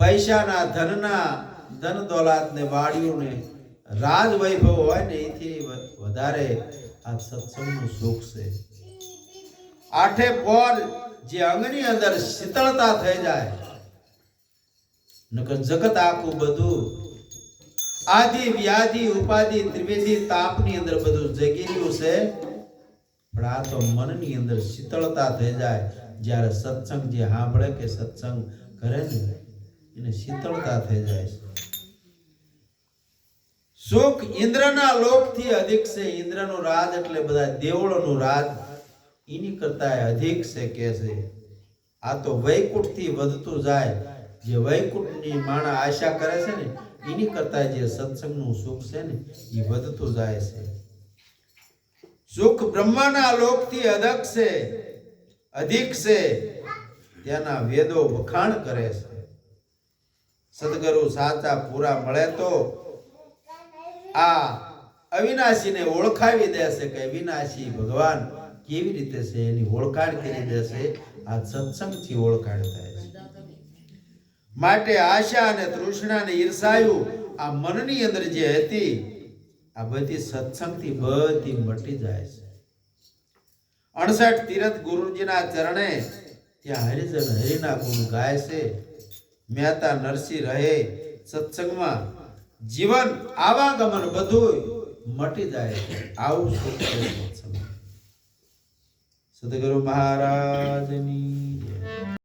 પૈસાના ધનના ધન દોલાત ને વાડીઓને રાજ વૈભવ હોય ને એથી વધારે આ સત્સંગનું સુખ છે. આઠે પોર જે અંગની અંદર શીતળતા થઈ જાય, નકર જગત આખું બધું આદિ વ્યાધિ, ઉપાધિ, ત્રિવેદી તાપની અંદર બધું જગી રહ્યું છે. પણ આ તો મનની અંદર શીતળતા થઈ જાય, જ્યારે સત્સંગ જે સાંભળે કે સત્સંગ કરે ને એને શીતળતા થઈ જાય છે. સુખ ઇન્દ્રના લોકથી અધિક છે. ઇન્દ્રનું રાજ એટલે બધા દેવળોનું રાજ. એની કરતા અધિક છે કે છે. આ તો વૈકુંઠથી વધતું જાય. જે વૈકુંઠની માણા આશા કરે છે ને, એની કરતા જે સત્સંગનું સુખ છે ને, એ વધતું જાય છે. સુખ બ્રહ્માના લોકથી અધક છે, અધિક છે. તેના વેદો વખાણ કરે છે. સદગુરુ સાચા પૂરા મળે તો આ અવિનાશીને ઓળખાવી દેશે કે વિનાશી ભગવાન કેવી રીતે છે એની ઓળખાણ કરી દેશે? આ સત્સંગથી ઓળખાણ થાય છે. માટે આશા અને તૃષ્ણા અને ઈર્ષાયુ આ મનની અંદર જે હતી, આ બધી સત્સંગથી બધી મટી જાય છે. અણસઠ તીરથ ગુરુજીના ચરણે ત્યાં હરિજન હરિના ગુણ ગાય છે. મહેતા નરસિંહ રહે સત્સંગમાં જીવન આવાગમન બધું મટી જાય આવું સદગુરુ મહારાજની.